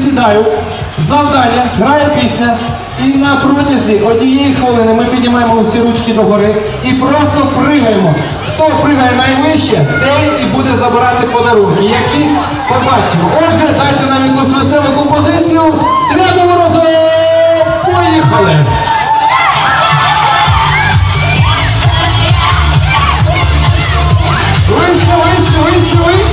сідаю, завдання, грає пісня. І на протязі однієї хвилини ми піднімаємо усі ручки догори і просто пригаємо. Хто пригає найвище, той і буде забирати подарунки, які побачимо. Отже, дайте нам якусь веселу композицію. Свято морозове! Поїхали! Вище, вище, вище, вище!